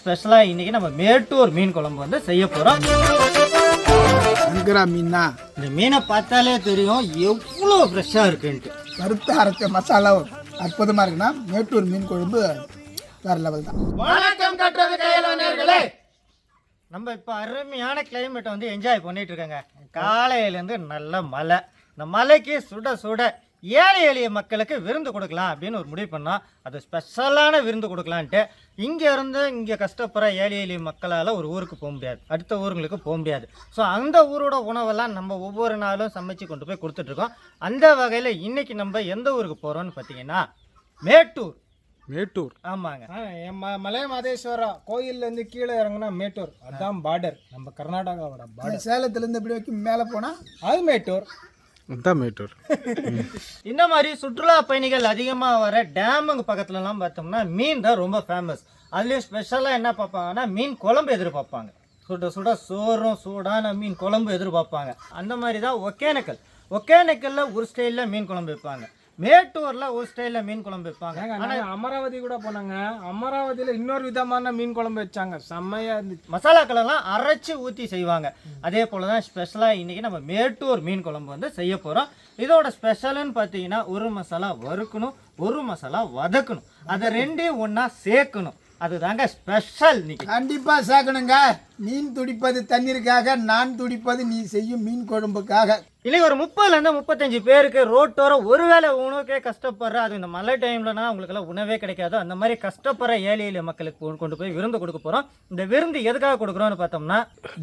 ஸ்பெஷலாக இன்றைக்கி நம்ம மேட்டூர் மீன் குழம்பு வந்து செய்ய போகிறோம் சங்கரா மீன்னா இந்த மீனை பார்த்தாலே தெரியும் எவ்வளோ ஃப்ரெஷ்ஷாக இருக்குன்ட்டு. கருத்து அரைச்ச மசாலாவும் அற்புதமாக இருக்குன்னா மேட்டூர் மீன் குழம்பு வேற லெவல் தான். வணக்கம் கட்டுறது கையிலே நம்ம இப்போ அருமையான கிளைமேட்டை வந்து என்ஜாய் பண்ணிட்டு இருக்கோங்க. காலையிலேருந்து நல்ல மழை. இந்த மலைக்கு சுட சுட ஏழை எளிய மக்களுக்கு விருந்து கொடுக்கலாம் அப்படின்னு ஒரு முடிவு பண்ணோம் அது ஸ்பெஷலான விருந்து கொடுக்கலான்ட்டு. இங்கே இருந்து இங்கே கஷ்டப்படுற ஏழை எளிய மக்களால் ஒரு ஊருக்கு போக முடியாது. அடுத்த ஊருங்களுக்கு போக முடியாது. ஸோ அந்த ஊரோட உணவெல்லாம் நம்ம ஒவ்வொரு நாளும் சமைச்சு கொண்டு போய் கொடுத்துட்ருக்கோம் அந்த வகையில் இன்னைக்கு நம்ம எந்த ஊருக்கு போகிறோம்னு பார்த்தீங்கன்னா மேட்டூர். மேட்டூர். ஆமாங்க. மலை மாதேஸ்வரா கோயில்ல இருந்து கீழே இறங்குனா மேட்டூர். அதான் பார்டர் நம்ம கர்நாடகாவோட பார்டர் சேலத்துலேருந்து இப்படி வைக்கும் மேலே போனால் அது மேட்டூர். அதான் மேட்டூர். இந்த மாதிரி சுற்றுலா பயணிகள் அதிகமாக வர டேமுங்க பக்கத்துலலாம் பார்த்தோம்னா மீன் தான் ரொம்ப ஃபேமஸ் அதுலேயும் ஸ்பெஷலாக என்ன பார்ப்பாங்கன்னா மீன் குழம்பு எதிர்பார்ப்பாங்க. சுட சுட சோறும் சூடான மீன் குழம்பு எதிர்பார்ப்பாங்க. அந்த மாதிரி தான் ஒகேனக்கல். ஒகேனக்கல்ல ஒரு ஸ்டைலில் மீன் குழம்பு வைப்பாங்க. மேட்டூரில் ஒரு ஸ்டைலில் மீன் குழம்பு வைப்பாங்க. அமராவதி கூட போனாங்க. அமராவதியில இன்னொரு விதமான மீன் குழம்பு வச்சாங்க. செம்மையா இருந்துச்சு. மசாலாக்களெல்லாம் அரைச்சி ஊற்றி செய்வாங்க. அதே போல் தான் ஸ்பெஷலாக இன்றைக்கி நம்ம மேட்டூர் மீன் குழம்பு வந்து செய்ய போகிறோம் இதோட ஸ்பெஷல்னு பார்த்தீங்கன்னா ஒரு மசாலா வறுக்கணும் ஒரு மசாலா வதக்கணும். அதை ரெண்டையும் ஒன்றா சேர்க்கணும். அதுதாங்க ஸ்பெஷல் இன்னைக்கு. கண்டிப்பாக சேர்க்கணுங்க மீன் துடிப்பது தண்ணீருக்காக நான் துடிப்பது நீ செய்யும் மீன் குழம்புக்காக. இன்னைக்கு ஒரு முப்பதுலேருந்து முப்பத்தஞ்சு பேருக்கு ரோட்டோரம் ஒருவேளை உணவுக்கே கஷ்டப்படுற அது இந்த மழை டைம்லனா உங்களுக்கெல்லாம் உணவே கிடைக்காது. அந்த மாதிரி கஷ்டப்படுற ஏழை எளிய மக்களுக்கு கொண்டு போய் விருந்து கொடுக்க போகிறோம் இந்த விருந்து எதுக்காக கொடுக்குறோம்னு பார்த்தோம்னா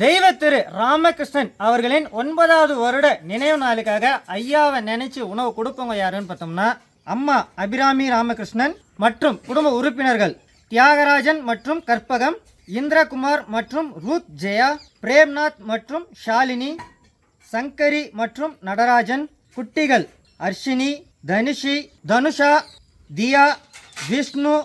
தெய்வ திரு ராமகிருஷ்ணன் அவர்களின் ஒன்பதாவது வருட நினைவு நாளுக்காக ஐயாவை நினைச்சு உணவு கொடுப்பவங்க யாருன்னு பார்த்தோம்னா அம்மா அபிராமி ராமகிருஷ்ணன் மற்றும் குடும்ப உறுப்பினர்கள் தியாகராஜன் மற்றும் கற்பகம் இந்திரகுமார் மற்றும் ரூத் ஜெயா பிரேம்நாத் மற்றும் ஷாலினி சங்கரி மற்றும் நடராஜன் குட்டிகள் அர்ஷினி தனுஷி தனுஷா தியா விஷ்ணு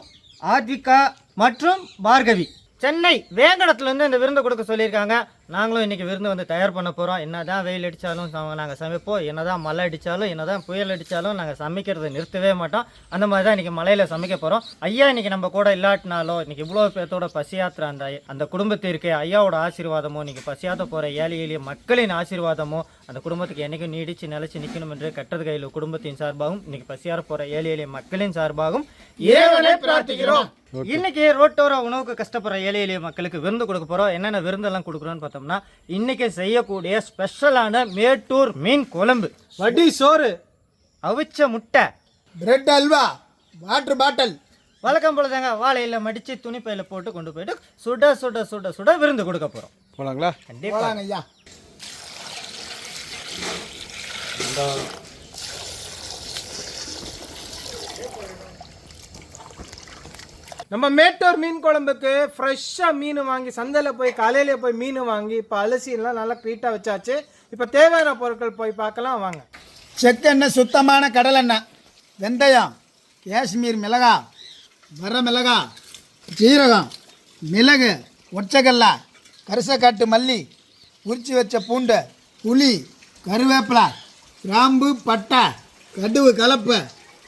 ஆத்விகா மற்றும் பார்கவி. சென்னை வேங்கடத்துலேருந்து இந்த விருந்து கொடுக்க சொல்லியிருக்காங்க. நாங்களும் இன்றைக்கி விருந்து வந்து தயார் பண்ண போகிறோம் என்ன தான் வெயில் அடித்தாலும் நாங்கள் சமைப்போம். என்ன தான் மழை அடித்தாலும் என்ன தான் புயல் அடித்தாலும் நாங்கள் சமைக்கிறது நிறுத்தவே மாட்டோம். அந்த மாதிரி தான் இன்றைக்கி மலையில் சமைக்க போகிறோம் ஐயா இன்றைக்கி நம்ம கூட இல்லாட்டினாலும் இன்றைக்கி இவ்வளோ பேர்த்தோட பசியாத்திர அந்த அந்த குடும்பத்திற்கு ஐயாவோட ஆசீர்வாதமோ இன்றைக்கி பசியாத்த போகிற ஏழை எளிய மக்களின் ஆசீர்வாதமோ அந்த குடும்பத்துக்கு என்னைக்கும் நீடிச்சு நிலைச்சு நிற்கணும் என்று கட்டது கையில் குடும்பத்தின் சார்பாகவும் இன்னைக்கு பசியார போகிற ஏழை எளிய மக்களின் சார்பாகவும் இறைவனை பிரார்த்திக்கிறோம். இன்னைக்கு ரோட்டோர உணவுக்கு கஷ்டப்படுற ஏழை எளிய மக்களுக்கு விருந்து கொடுக்க போகிறோம் என்னென்ன விருந்தெல்லாம் கொடுக்குறோன்னு பார்த்தோம்னா இன்னைக்கு செய்யக்கூடிய ஸ்பெஷலான மேட்டூர் மீன் குழம்பு. வடி சோறு. அவிச்ச முட்டை. பிரெட் அல்வா. Water bottle. வழக்கம் போல தாங்க வாழையில் மடித்து துணிப்பையில் போட்டு கொண்டு போயிட்டு சுட சுட சுட சுட விருந்து கொடுக்க போகிறோம் போலாங்களா? கண்டிப்பாக போலாங்க ஐயா நம்ம மேட்டூர் மீன் குழம்புக்கு ஃப்ரெஷ்ஷாக மீன் வாங்கி சந்தையில் போய் காலையிலே போய் மீன் வாங்கி இப்போ அலசிலாம் நல்லா க்ரீட்டாக வச்சாச்சு. இப்போ தேவையான பொருட்கள் போய் பார்க்கலாம் வாங்க. செக்கெண்ணெய் சுத்தமான கடலெண்ணெய் வெந்தயம் காஷ்மீர் மிளகா வர மிளகா ஜீரகம் மிளகு ஒச்சக்கல்ல கரிசக்காட்டு மல்லி உரிச்சு வச்ச பூண்டு புளி கருவேப்பிலை கிராம்பு பட்டை கடுகு கலப்பு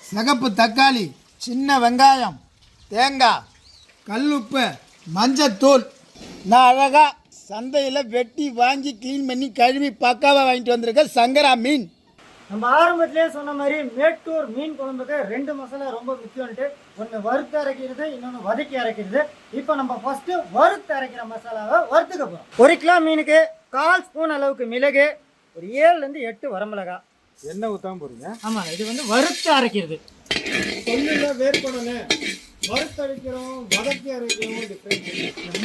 சிகப்பு தக்காளி சின்ன வெங்காயம் தேங்காய் கல்லுப்பு மஞ்சத்தூள். நான் அழகாக சந்தையில் வெட்டி வாங்கி க்ளீன் பண்ணி கழுவி பக்காவாக வாங்கிட்டு வந்திருக்கேன் சங்கரா மீன். நம்ம ஆரம்பத்திலே சொன்ன மாதிரி மேட்டூர் மீன் குழம்புக்கு ரெண்டு மசாலா ரொம்ப முக்கியம்ட்டு ஒன்று வறுத்து அரைக்கிறது இன்னொன்று வதக்கி அரைக்கிறது. இப்போ நம்ம ஃபஸ்ட்டு வறுத்து அரைக்கிற மசாலாவை வறுத்துக்க போகிறோம் ஒரு கிலோ மீனுக்கு கால் ஸ்பூன் அளவுக்கு மிளகு ஒரு ஏழுலேருந்து எட்டு வரமிளகா. எண்ணெய் ஊற்றாம போகிறீங்க ஆமாங்க இது வந்து வறுத்து அரைக்கிறது. சொல்லுங்க வேர்க்கணும்னு வறுத்தடிக்கிறோம் வதக்கி அரைக்கிறோம் டிஃப்ரெண்ட்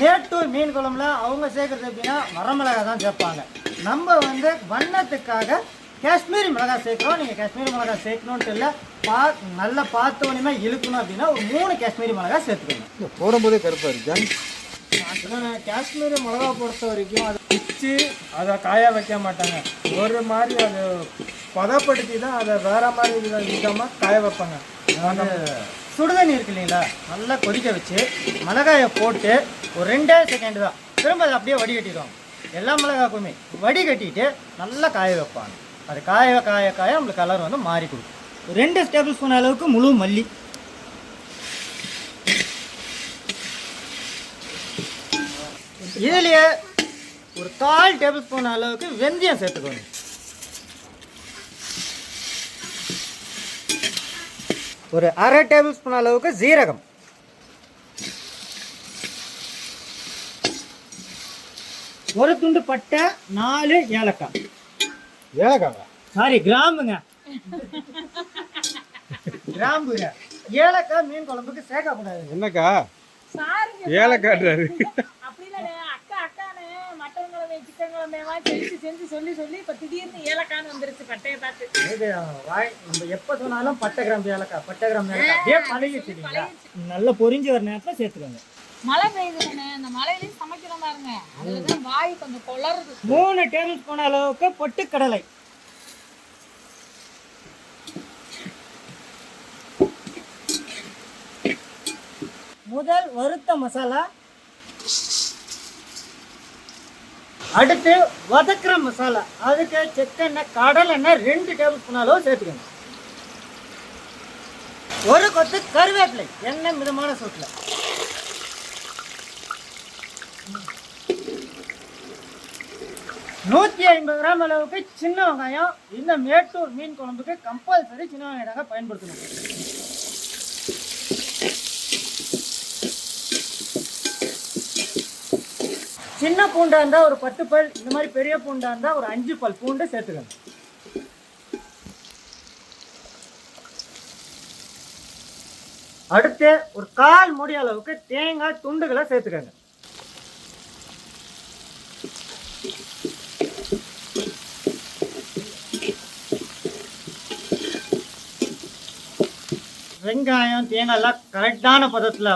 மேட்டூர் மீன் குழம்புல அவங்க சேர்க்குறது எப்படின்னா வரமிளகா தான் சேர்ப்பாங்க. நம்ம வந்து வண்ணத்துக்காக காஷ்மீரி மிளகாய் சேர்க்குறோம். நீங்கள் காஷ்மீரி மிளகாய் சேர்க்கணுன்ட்டு இல்லை பா நல்லா பார்த்த உடனே இழுக்கணும் அப்படின்னா ஒரு மூணு காஷ்மீரி மிளகாய் சேர்த்துக்கணும் போடும்போதே கருப்பா இருக்கா? காஷ்மீர் மிளகா பொறுத்த வரைக்கும் அதை பிச்சு அதை காய வைக்க மாட்டாங்க. ஒரு மாதிரி அதை பதப்படுத்தி தான் அதை வேற மாதிரி விதமாக காய வைப்பாங்க. சுடுதண்ணி இருக்கு இல்லைங்களா நல்லா கொதிக்க வச்சு மிளகாயை போட்டு ஒரு ரெண்டே செகண்ட் தான். திரும்ப அதை அப்படியே வடிகட்டிடுவாங்க. எல்லா மிளகாக்குமே வடிகட்டிட்டு நல்லா காய வைப்பாங்க. அது காய காய காய நம்மளுக்கு கலர் வந்து மாறி கொடுக்கும். ஒரு ரெண்டு டேபிள் ஸ்பூன் அளவுக்கு முழு மல்லி. இதுலயே ஒரு கால் டேபிள் ஸ்பூன் அளவுக்கு வெந்தயம் சேர்த்துக்கணும் ஒரு அரை டேபிள் ஸ்பூன் அளவுக்கு ஜீரகம் ஒரு துண்டு பட்டை நாலு ஏலக்காய். ஏலக்காவா? சாரி கிராம்புங்க. கிராம்புங்க. ஏலக்காய் மீன் குழம்புக்கு சேர்க்கக்கூடாது. என்னக்கா? சாருங்க ஏலக்காடுறாரு அப்படி இல்ல அக்கா அக்கானு மட்டன் குழம்பு செஞ்சு செஞ்சு சொல்லி சொல்லி இப்ப திடீர்னு ஏலக்கான்னு வந்துருச்சு பட்டையை பார்த்து. இது வாய் நம்ம எப்போ சொன்னாலும் பட்டை கிராம்பு ஏலக்காய் பட்டை கிராம்பு ஏலக்காய் அப்படியே பழகிடுச்சுங்களா நல்லா பொரிஞ்சு வர நேரத்தில் சேர்த்துக்கோங்க. மழை பெய்யுதுன்னு அந்த மழையிலயும் சமைக்கிறோம் பாருங்க. அதுலதான் வாய் கொஞ்சம் கொளருது. மூணு டேபிள் ஸ்பூன் அளவுக்கு பொட்டுக்கடலை முதல் வறுத்த மசாலா. அடுத்து வதக்குற மசாலா. அதுக்கு செக்கெண்ணெய் கடல் எண்ணெய் ரெண்டு டேபிள் ஸ்பூன் அளவு சேர்த்துக்கணும். ஒரு கொத்து கருவேப்பிலை. எண்ணெய் மிதமான சூட்டில் நூற்றி ஐம்பது கிராம் அளவுக்கு சின்ன வெங்காயம். இந்த மேட்டூர் மீன் குழம்புக்கு கம்பல்சரி சின்ன வெங்காயமாக பயன்படுத்தணும். சின்ன பூண்டா இருந்தால் ஒரு பத்து பல் இந்த மாதிரி பெரிய பூண்டா இருந்தால் ஒரு அஞ்சு பல் பூண்டு சேர்த்துக்கணும். அடுத்து ஒரு கால் முடி அளவுக்கு தேங்காய் துண்டுகளை சேர்த்துக்கங்க. வெங்காயம் தேங்காய்லாம் கரெக்டான பதத்தில்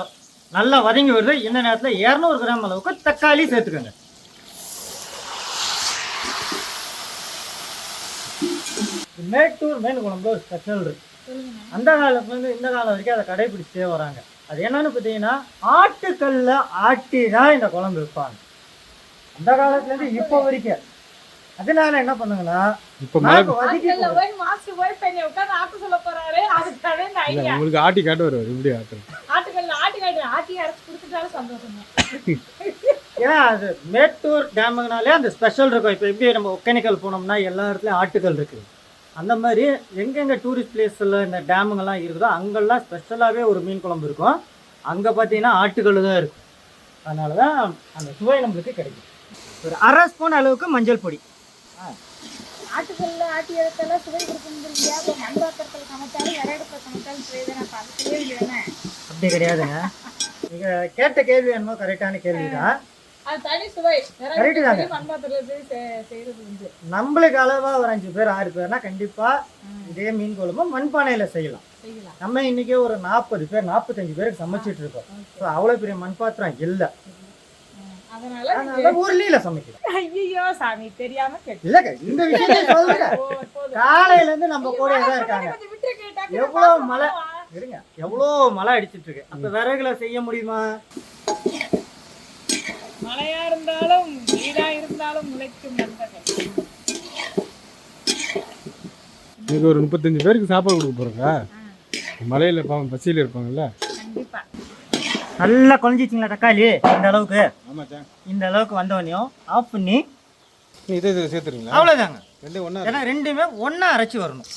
நல்லா வதங்கி வருது. இந்த நேரத்தில் இரநூறு கிராம் அளவுக்கு தக்காளி சேர்த்துக்கோங்க. மேட்டூர் மீன் குழம்பு ஒரு ஸ்பெஷல் இருக்கு அந்த காலத்துலேருந்து இந்த காலம் வரைக்கும் அதை கடைபிடிச்சே வராங்க. அது என்னன்னு பார்த்தீங்கன்னா ஆட்டுக்கல்ல ஆட்டி தான் இந்த குழம்பு வைப்பாங்க. அந்த காலத்துலேருந்து இப்போ வரைக்கும். அதனால என்ன பண்ணுங்கன்னா இப்போ உங்களுக்கு ஆட்டி காட்டு வருவார் இப்படி ஆட்டுறேன் ஆட்டுக்கல்ல ஆட்டு அரைச்சு கொடுத்துட்டாலும் சந்தோஷம் ஏன்னா அது மேட்டூர் டேமுனாலே அந்த ஸ்பெஷல் இருக்கும். இப்போ எப்படி நம்ம ஒகேனிக்கல் போனோம்னா எல்லா இடத்துலையும் ஆட்டுகள் இருக்குது அந்த மாதிரி எங்கெங்கே டூரிஸ்ட் பிளேஸில் இந்த டேமுங்கெல்லாம் இருக்குதோ அங்கெல்லாம் ஸ்பெஷலாகவே ஒரு மீன் குழம்பு இருக்கும். அங்கே பார்த்தீங்கன்னா ஆட்டுகள் தான் இருக்கும். அதனால தான் அந்த சுவை நம்மளுக்கு கிடைக்கும். ஒரு அரை ஸ்பூன் அளவுக்கு மஞ்சள் பொடி. ஆட்டுக்கல்ல ஆட்டி எடுத்தெல்லாம் சுவை கொடுக்குறீங்க இப்போ மண் பாத்திரத்தில் சமைச்சாலும் விறகடுப்ப சமைச்சாலும் பிரயோஜனம் அப்போ அதுக்குள்ளே இல்லைன்னு அப்படி கிடையாதுங்க. நீங்கள் கேட்ட கேள்வி என்னமோ கரெக்டான கேள்வி தான் தாங்க. நம்மளுக்கு அளவாக ஒரு அஞ்சு பேர் ஆறு பேர்னா கண்டிப்பாக இதே மீன் குழம்பு மண்பானையில் செய்யலாம். நம்ம இன்னைக்கு ஒரு நாற்பது பேர் நாற்பத்தஞ்சு பேருக்கு சமைச்சிட்டு இருக்கோம். ஸோ அவ்வளோ பெரிய மண் பாத்திரம் இல்லை ஊர்லீல சமைக்கிறோம் ஐயோ சாமி தெரியாம கேட்டு இல்லைங்க இந்த விஷயத்தை காலையில இருந்து நம்ம கூட இருக்காங்க. எவ்வளவு மழை இருங்க. எவ்வளோ மழை அடிச்சிட்டு இருக்கு அப்ப விறகுல செய்ய முடியுமா? மழையா இருந்தாலும் வீடா இருந்தாலும் முளைக்கும் இன்னைக்கு ஒரு முப்பத்தஞ்சு பேருக்கு சாப்பாடு கொடுக்க போகிறோங்க மலையில் பாவம் பசியில் இருப்பாங்கல்ல. கண்டிப்பா. நல்லா குழஞ்சிச்சிங்களா தக்காளி? இந்த அளவுக்கு. ஆமாச்சா இந்த அளவுக்கு வந்தவனையும் ஆஃப் பண்ணி இதே சேர்த்துருங்களா அவ்வளோதாங்க ரெண்டே ஒன்றா ஏன்னா ரெண்டுமே ஒன்றா அரைச்சி வரணும்.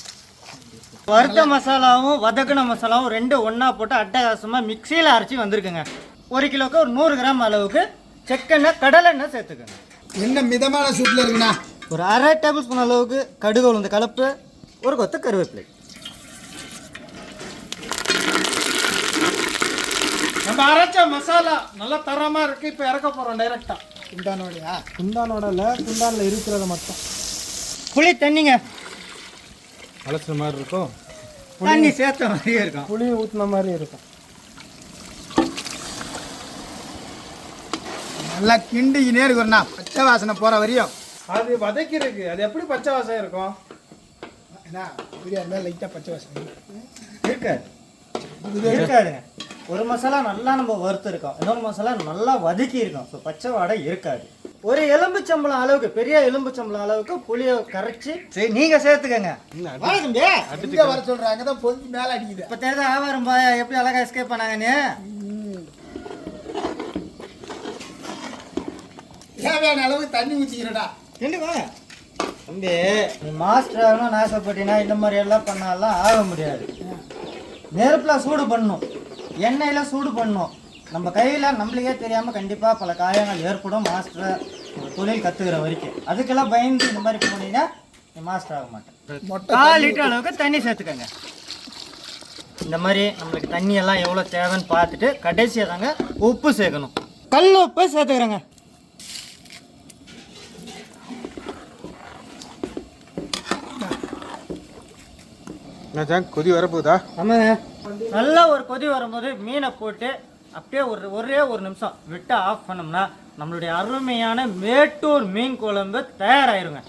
வறுத்த மசாலாவும் வதக்குன மசாலாவும் ரெண்டும் ஒன்றா போட்டு அட்டகாசமாக மிக்சியில் அரைச்சி வந்திருக்குங்க. ஒரு கிலோக்கு ஒரு நூறு கிராம் அளவுக்கு செக்கெண்ணெய் கடலெண்ணெய் சேர்த்துக்கோங்க. என்ன மிதமான சூட்டில் இருக்குண்ணா? ஒரு அரை டேபிள் ஸ்பூன் அளவுக்கு கடுகு உளுந்த கலப்பு ஒரு கொத்து கருவேப்பிலை. நம்ம அரைச்ச மசாலா நல்லா தரமா இருக்கு இப்போ இறக்க போறோம் டைரக்டா குண்டானோடையா? குண்டானோட இல்லை குண்டானில் இருக்கிறத மட்டும். புளி தண்ணிங்க. அலசுற மாதிரி இருக்கும். தண்ணி சேர்த்த மாதிரியே இருக்கும். புளி ஊத்துன மாதிரி இருக்கும். நல்லா கிண்டிக்கினே இருக்குண்ணா பச்சை வாசனை போகிற வரையும். அது வதக்கிருக்கு அது எப்படி பச்சை வாசம் இருக்கும்? என்ன பிரியா இருந்தால் லைட்டாக பச்சை வாசனை இருக்காது. இருக்காதுங்க ஒரு மசாலா நல்லா நம்ம வறுத்து இருக்கோம். இன்னொரு மசாலா நல்லா வதக்கி இருக்கோம். ஸோ பச்சை வாடை இருக்காது. ஒரு எலும்புச்சம்பளம் அளவுக்கு பெரிய எலும்புச்சம்பளம் அளவுக்கு புளியை கரைச்சி. சரி நீங்கள் சேர்த்துக்கங்க. இங்கே வர சொல்கிறாங்க அங்கே தான் பொங்கி மேலே அடிக்குது. இப்போ தெரியுது ஆவாரம் பாயா எப்படி அழகா எஸ்கேப் பண்ணாங்கன்னு? தேவையான அளவு தண்ணி ஊற்றிக்கிறடா என்னவா தம்பி நீ மாஸ்டர் ஆகணும்னு ஆசைப்பட்டீங்கன்னா இந்த மாதிரி எல்லாம் பண்ணாலாம் ஆக முடியாது. நெருப்பில் சூடு பண்ணணும். எண்ணெயில் சூடு பண்ணணும். நம்ம கையில் நம்மளுக்கே தெரியாமல் கண்டிப்பாக பல காயங்கள் ஏற்படும் மாஸ்டர் தொழில் கற்றுக்கிற வரைக்கும். அதுக்கெல்லாம் பயந்து இந்த மாதிரி போனீங்கன்னா நீ மாஸ்டர் ஆக மாட்டேன். மொட்டை கால் லிட்டர் அளவுக்கு தண்ணி சேர்த்துக்கங்க. இந்த மாதிரி நம்மளுக்கு தண்ணி எல்லாம் எவ்வளோ தேவைன்னு பார்த்துட்டு கடைசியாக தாங்க உப்பு சேர்க்கணும். கல் உப்பு சேர்த்துக்கிறேங்க. கொதி வரப்போகுதா? ஆமாங்க. நல்லா ஒரு கொதி வரும்போது மீனை போட்டு அப்படியே ஒரு ஒரே ஒரு நிமிஷம் விட்டு ஆஃப் பண்ணோம்னா நம்மளுடைய அருமையான மேட்டூர் மீன் குழம்பு தயாராயிருங்க.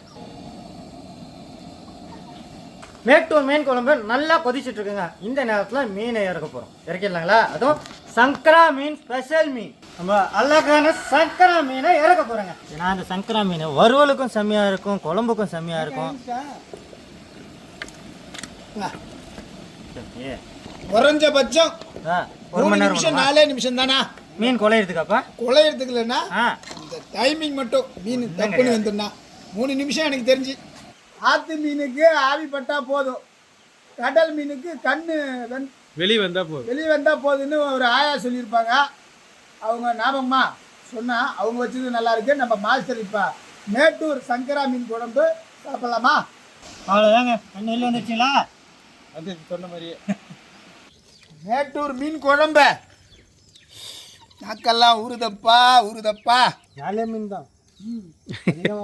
மேட்டூர் மீன் குழம்பு நல்லா கொதிச்சிட்டு இருக்குங்க இந்த நேரத்தில் மீனை இறக்க போகிறோம் இறக்கிடலாங்களா? அதுவும் சங்கரா மீன் ஸ்பெஷல் மீன். நம்ம அழகான சங்கரா மீனை இறக்க போகிறோங்க ஏன்னா அந்த சங்கரா மீன் வறுவலுக்கும் செம்மையாக இருக்கும் குழம்புக்கும் செம்மையாக இருக்கும். குறைஞ்சபட்சம் ஆ, மூணு நிமிஷம்? நாலே நிமிஷம் தானா? மீன் குலையிறதுக்காப்பா குழையறதுக்கு இல்லைன்னா இந்த டைமிங் மட்டும் மீன் தப்புன்னு வந்துருந்தா மூணு நிமிஷம் எனக்கு தெரிஞ்சு. ஆத்து மீனுக்கு ஆவி பட்டா போதும். கடல் மீனுக்கு கண்ணு வெந் வெளியே வந்தா போதும். வெளியே வந்தால் போதுன்னு ஒரு ஆயா சொல்லியிருப்பாங்க. அவங்க ஞாபகமா சொன்னா அவங்க வச்சது நல்லா இருக்கு. நம்ம மாஸ்டர் இப்போ மேட்டூர் சங்கரா மீன் குழம்பு சாப்பிடலாமா? அவ்வளோதாங்க நெல் வந்துருச்சுங்களா? அது சொன்ன மாதிரியே. மேட்டூர் மீன் குழம்பு. நாக்கெல்லாம் உருதப்பா உருதப்பா நாலே மீன் தான்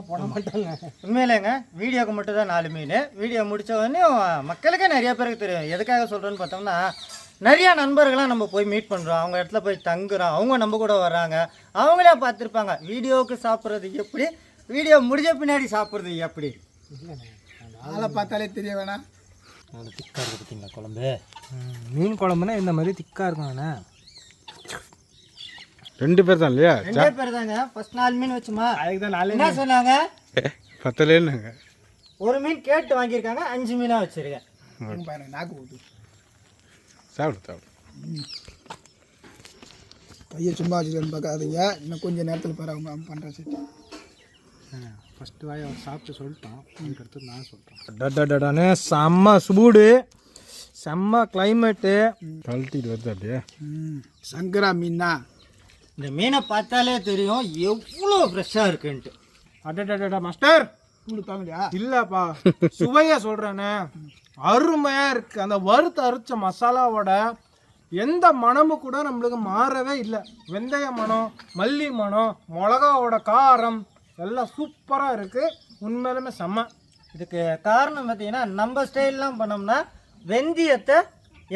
போட மாட்டாங்க. உண்மையிலேங்க வீடியோக்கு மட்டும் தான் நாலு மீன். வீடியோ முடிச்ச உடனே மக்களுக்கே நிறைய பேருக்கு தெரியும். எதுக்காக சொல்கிறேன்னு பார்த்தோம்னா நிறைய நண்பர்களாம் நம்ம போய் மீட் பண்ணுறோம் அவங்க இடத்துல போய் தங்குறோம். அவங்க நம்ம கூட வர்றாங்க. அவங்களே பார்த்துருப்பாங்க வீடியோவுக்கு சாப்பிட்றது எப்படி? வீடியோ முடிஞ்ச பின்னாடி சாப்பிட்றது எப்படி? ஆளை பார்த்தாலே தெரிய வேணாம். திக்காக இருக்குது பார்த்தீங்களா குழம்பு? மீன் குழம்புனா இந்த மாதிரி திக்காக இருக்கும் அண்ணா ரெண்டு பேர் தான் இல்லையா? ரெண்டே பேர் தாங்க ஃபர்ஸ்ட் நாலு மீன் வச்சுமா? அதுக்கு தான் நாலே என்ன சொன்னாங்க? பத்தலேன்னாங்க. ஒரு மீன் கேட்டு வாங்கியிருக்காங்க அஞ்சு மீனாக வச்சுருக்கேன். பாருங்க நாக்கு ஊட்டு சாப்பிடு சாப்பிடு. கையை சும்மா வச்சுருக்கேன்னு பார்க்காதீங்க. இன்னும் கொஞ்சம் நேரத்தில் பாரு அவங்க பண்ணுற சரி ஃபஸ்ட்டு வாய் அவர் சாப்பிட்டு சொல்லிட்டோம் அதுக்கடுத்து நான் சொல்லிட்டோம் டடாடானே செம்ம சூடு செம்ம கிளைமேட்டு கழட்டிட்டு வருது அப்படியே. சங்கரா மீன். இந்த மீனை பார்த்தாலே தெரியும் எவ்வளோ ஃப்ரெஷ்ஷாக இருக்குன்ட்டு. அடடடா மாஸ்டர் கொடுத்தாங்களையா இல்லப்பா சுவையா சொல்றேனே. அருமையா இருக்கு. அந்த வறுத்து அரைச்ச மசாலாவோட எந்த மனமும் கூட நம்மளுக்கு மாறவே இல்லை. வெந்தய மனம் மல்லி மனம் மிளகாவோட காரம் எல்லாம் சூப்பராக இருக்குது உண்மையிலுமே செம்ம. இதுக்கு காரணம் பார்த்தீங்கன்னா நம்ம ஸ்டைல்லாம் பண்ணோம்னா வெந்தயத்தை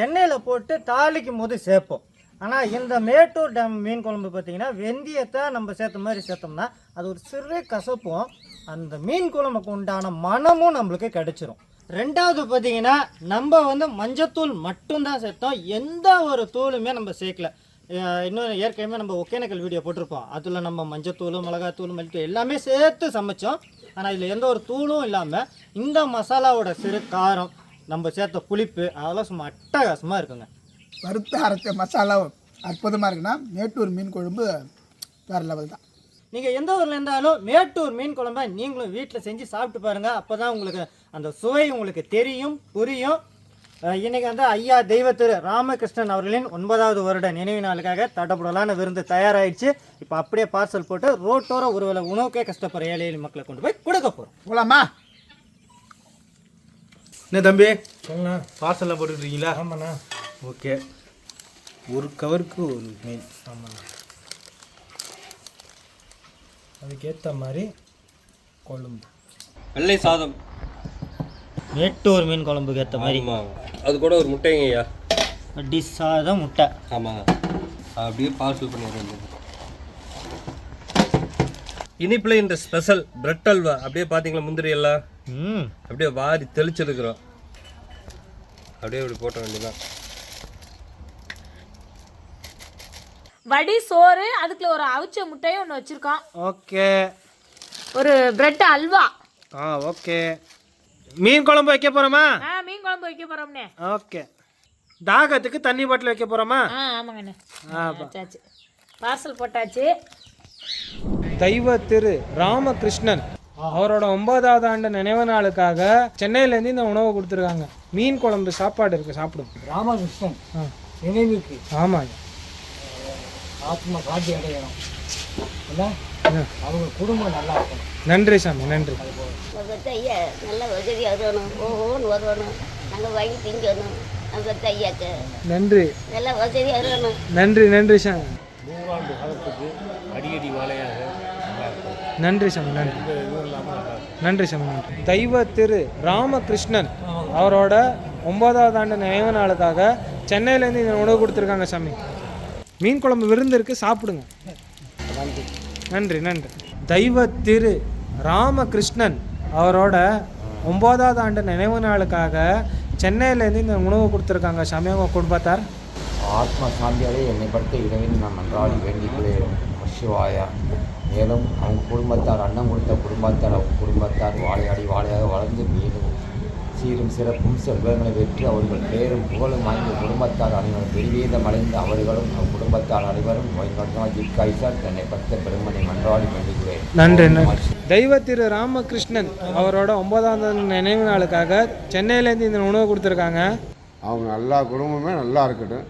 எண்ணெயில் போட்டு தாளிக்கும் போது சேர்ப்போம். ஆனால் இந்த மேட்டூர் டேம் மீன் குழம்பு பார்த்திங்கன்னா வெந்தயத்தை நம்ம சேர்த்த மாதிரி சேர்த்தோம்னா அது ஒரு சிறு கசப்பும் அந்த மீன் குழம்புக்கு உண்டான மனமும் நம்மளுக்கு கிடச்சிரும். ரெண்டாவது பார்த்தீங்கன்னா நம்ம வந்து மஞ்சத்தூள் மட்டும்தான் சேர்த்தோம். எந்த ஒரு தூளுமே நம்ம சேர்க்கல. அஹ் இன்னும் ஏற்கனவே நம்ம ஒகேனக்கல் வீடியோ போட்டிருப்போம். அதில் நம்ம மஞ்சத்தூள் மிளகாத்தூள் மல்லித்தூள் எல்லாமே சேர்த்து சமைச்சோம். ஆனால் இதில் எந்த ஒரு தூளும் இல்லாமல் இந்த மசாலாவோட சிறு காரம் நம்ம சேர்த்த புளிப்பு அதெல்லாம் சும்மா அட்டகாசமாக இருக்குங்க. வறுத்த அரைச்ச மசாலாவும் அற்புதமாக இருக்குன்னா மேட்டூர் மீன் குழம்பு வேறு லெவல் தான். நீங்கள் எந்த ஊரில் இருந்தாலும் மேட்டூர் மீன் குழம்ப நீங்களும் வீட்டில் செஞ்சு சாப்பிட்டு பாருங்கள் அப்போ தான் உங்களுக்கு அந்த சுவை உங்களுக்கு தெரியும் புரியும். இன்னைக்கு வந்து ஐயா தெய்வ திரு ராமகிருஷ்ணன் அவர்களின் ஒன்பதாவது வருட நினைவு நாளுக்காக தடபுடலான விருந்து தயாராகிடுச்சு இப்போ அப்படியே பார்சல் போட்டு ரோட்டோர ஒருவேளை உணவுக்கே கஷ்டப்படுற ஏழை மக்களை கொண்டு போய் கொடுக்க போகிறோம் போகலாமா என்ன தம்பி? சொல்லுண்ணா. பார்சல்லாம் போட்டுருக்கீங்களா ஆமாண்ணா. ஓகே. ஒரு கவருக்கு ஒரு மீன். ஆமாண்ணா. அதுக்கேற்ற மாதிரி கொழும்பு. வெள்ளை சாதம். மேட்டூர் மீன் குழம்புக்கு ஏற்ற மாதிரி. ஆமாம் அது கூட ஒரு முட்டைங்க ஐயா டிஷ் சாதம் முட்டை. ஆமாங்க அப்படியே பார்சல் பண்ணிடுறேன் இனிப்பில் இந்த ஸ்பெஷல் பிரெட் அல்வா. அப்படியே பார்த்தீங்களா முந்திரி எல்லாம்? ம். அப்படியே வாரி தெளிச்சிருக்கிறோம். அப்படியே இப்படி போட்ட வேண்டியதான் வடி சோறு அதுக்குள்ள ஒரு அவிச்ச முட்டையும் ஒன்று வச்சிருக்கோம். ஓகே. ஒரு பிரெட் அல்வா. ஆ ஓகே. மீன் குழம்பு வைக்க போகிறோமா ஆ மீன் குழம்பு வைக்க போறோம்னே ஓகே. தாகத்துக்கு தண்ணி பாட்டில் வைக்க போகிறோமா ஆ ஆமாங்கண்ணே. ஆ வச்சாச்சு பார்சல் போட்டாச்சு. தெய்வ திரு ராமகிருஷ்ணன் அவரோட ஒன்பதாவது ஆண்டு நினைவு நாளுக்காக சென்னையிலேருந்து இந்த உணவு கொடுத்துருக்காங்க. மீன் குழம்பு சாப்பாடு இருக்கு சாப்பிடும் ராமகிருஷ்ணன் ஆ. நினைவுக்கு ஆமாங்க. ஆத்ம சாந்தி அடையணும். அவங்க குடும்பம் நல்லா இருக்கணும் நன்றி சாமி நன்றி. நம்ம தைய நல்ல வசதியாக வரணும் ஓஹோன்னு வரணும் நாங்கள் வாங்கி திங்கணும் நம்ம தையாக்க நன்றி. நல்ல வசதியாக இருக்கணும் நன்றி நன்றி சாமி. நன்றி சாமி நன்றி. நன்றி சாமி நன்றி. தெய்வ திரு ராமகிருஷ்ணன் அவரோட ஒன்பதாவது ஆண்டு நினைவு நாளுக்காக சென்னையிலேருந்து இந்த உணவு கொடுத்துருக்காங்க சாமி. மீன் குழம்பு விருந்து இருக்கு சாப்பிடுங்க. நன்றி நன்றி. தெய்வ திரு ராமகிருஷ்ணன் அவரோட ஒன்பதாவது ஆண்டு நினைவு நாளுக்காக சென்னையிலேருந்து இந்த உணவு கொடுத்துருக்காங்க. சாமி அவங்க குடும்பத்தார்? ஆத்ம சாந்தியாலே என்னை படுத்த இறைவன் நான் மன்றாடி வேண்டிக் கொள்கிறேன் சிவாயா. மேலும் அவங்க குடும்பத்தார் அன்னம் கொடுத்த குடும்பத்தார் அவங்க குடும்பத்தார் வாழையாடி வாழையாக வளர்ந்து மீண்டும் சீரும் சிறப்பும் செல்வங்களை பெற்று அவர்கள் பேரும் புகழும் வாய்ந்த குடும்பத்தார் அனைவரும் பெருவீதம் அடைந்த அவர்களும் அவர் குடும்பத்தார் அனைவரும் தீர்க்காய்சார் தன்னை படுத்த பெருமனை மன்றாடி வேண்டிக் கொள்கிறேன் நன்றி. நன்றி தெய்வ திரு ராமகிருஷ்ணன் அவரோட ஒன்பதாம் நினைவு நாளுக்காக சென்னையிலேருந்து இந்த உணவு கொடுத்துருக்காங்க. அவங்க எல்லா குடும்பமே நல்லா இருக்கட்டும்.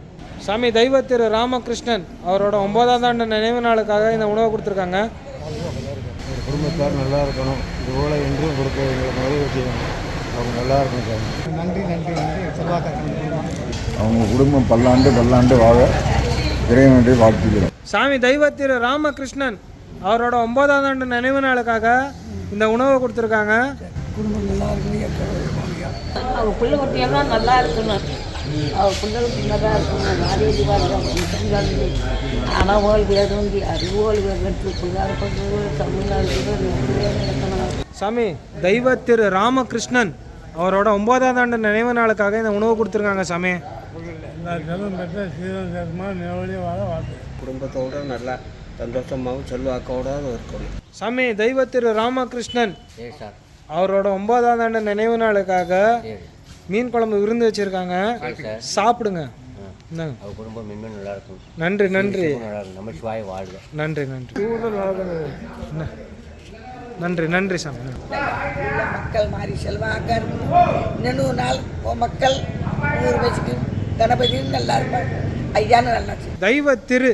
சாமி தெய்வ திரு ராமகிருஷ்ணன் அவரோட ஒன்பதாம் ஆண்டு நினைவு நாளுக்காக இந்த உணவு கொடுத்துருக்காங்க. குடும்பத்தார் நல்லா இருக்கணும். இது போல என்றும் கொடுக்க எங்களுக்கு உதவி செய்யணும் அவங்க நல்லா இருக்கணும் சார். நன்றி நன்றி நன்றி. அவங்க குடும்பம் பல்லாண்டு பல்லாண்டு வாழ இறைவனுடைய வாழ்த்துக்கிறோம் சாமி தெய்வ திரு ராமகிருஷ்ணன் அவரோட ஒன்பதாம் ஆண்டு நினைவு நாளுக்காக இந்த உணவை கொடுத்துருக்காங்க. அவங்க பிள்ளை குட்டியெல்லாம் நல்லா இருக்கணும். அவங்க பிள்ளைகளுக்கு நல்லா இருக்கணும். ஆரோக்கியமாக ஆனால் ஓய்வு வேணுங்கி அறிவோல் வேணும் பிள்ளைகள் பண்ணுறது தமிழ்நாடு இருக்கணும் சாமி தெய்வ திரு ராமகிருஷ்ணன் அவரோட ஒன்பதாம் ஆண்டு நினைவு நாளுக்காக இந்த உணவு கொடுத்துருக்காங்க சாமி. குடும்பத்தோடு நல்லா சந்தோஷமாகவும் செல்வாக்கோடு இருக்கணும். சாமி தெய்வ திரு ராமகிருஷ்ணன் அவரோட ஒன்பதாம் ஆண்டு நினைவு நாளுக்காக மீன் குழம்பு விருந்து வச்சிருக்காங்க. சாப்பிடுங்க. குடும்பம் மென்மேலும் நல்லா இருக்கும் நன்றி. நன்றி நன்றி. நன்றி நன்றி நன்றி சாமி. மக்கள் மாதிரி செல்வாங்க இன்னொரு நாள் மக்கள் நூறு வயசுக்கு கணபதி நல்லா இருப்பாங்க ஐயான்னு நல்லா. தெய்வ திரு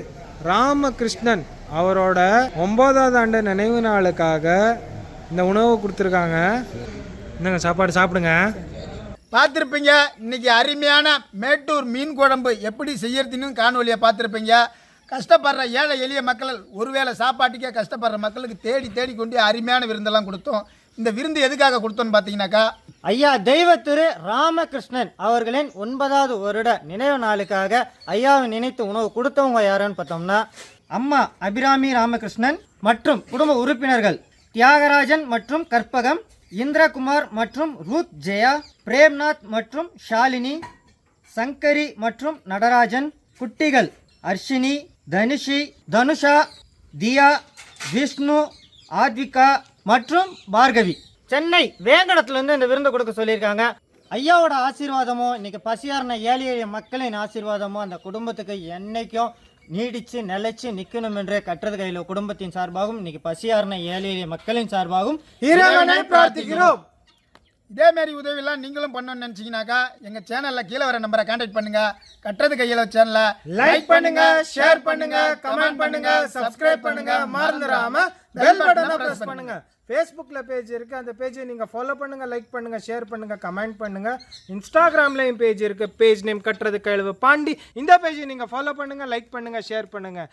ராமகிருஷ்ணன் அவரோட ஒன்பதாவது ஆண்டு நினைவு நாளுக்காக இந்த உணவு கொடுத்துருக்காங்க இந்தாங்க சாப்பாடு சாப்பிடுங்க பார்த்துருப்பீங்க இன்னைக்கு அருமையான மேட்டூர் மீன் குழம்பு எப்படி செய்யறதுன்னு காணொலியை பார்த்துருப்பீங்க கஷ்டப்படுற ஏழை எளிய மக்கள் ஒருவேளை சாப்பாட்டுக்கே கஷ்டப்படுற மக்களுக்கு தேடி தேடி கொண்டு அருமையான விருந்தெல்லாம் கொடுத்தோம். இந்த விருந்து எதுக்காக கொடுத்தோன்னு பார்த்தீங்கன்னாக்கா ஐயா தெய்வ திரு ராமகிருஷ்ணன் அவர்களின் ஒன்பதாவது வருட நினைவு நாளுக்காக ஐயாவை நினைத்து உணவு கொடுத்தவங்க யாருன்னு பார்த்தோம்னா அம்மா அபிராமி ராமகிருஷ்ணன் மற்றும் குடும்ப உறுப்பினர்கள் தியாகராஜன் மற்றும் கற்பகம் இந்திரகுமார் மற்றும் ரூத் ஜெயா பிரேம்நாத் மற்றும் ஷாலினி சங்கரி மற்றும் நடராஜன் குட்டிகள் அர்ஷினி தனுஷி தனுஷா தியா விஷ்ணு ஆத்விகா மற்றும் பார்கவி. சென்னை வேங்கடத்துலேருந்து இந்த விருந்து கொடுக்க சொல்லியிருக்காங்க. ஐயாவோட ஆசீர்வாதமோ இன்னைக்கு பசியாரின ஏழை எளிய மக்களின் ஆசீர்வாதமோ அந்த குடும்பத்துக்கு என்னைக்கும் நீடிச்சு நிலைச்சு நிற்கணும் என்று கட்டுறது கையில் குடும்பத்தின் சார்பாகவும் இன்னைக்கு பசியாரின ஏழை எளிய மக்களின் சார்பாகவும் பிரார்த்திக்கிறோம். இதே மாதிரி உதவியெல்லாம் நீங்களும் பண்ணணும்னு நினச்சிங்கனாக்கா எங்கள் சேனலில் கீழே வர நம்பரை கான்டாக்ட் பண்ணுங்க. கட்டுறது கையில் சேனலை லைக் பண்ணுங்க ஷேர் பண்ணுங்க கமெண்ட் பண்ணுங்க சப்ஸ்கிரைப் பண்ணுங்க. மறந்துடாம பெல் பட்டனை பிரஸ் பண்ணுங்க. ஃபேஸ்புக்கில் பேஜ் இருக்குது அந்த பேஜை நீங்கள் ஃபாலோ பண்ணுங்கள் லைக் பண்ணுங்கள் ஷேர் பண்ணுங்கள் கமெண்ட் பண்ணுங்கள் இன்ஸ்டாகிராம்லேயும் பேஜ் இருக்குது பேஜ் நேம் கட்டுறது கழுவு பாண்டி. இந்த பேஜை நீங்கள் ஃபாலோ பண்ணுங்கள் லைக் பண்ணுங்கள் ஷேர் பண்ணுங்கள்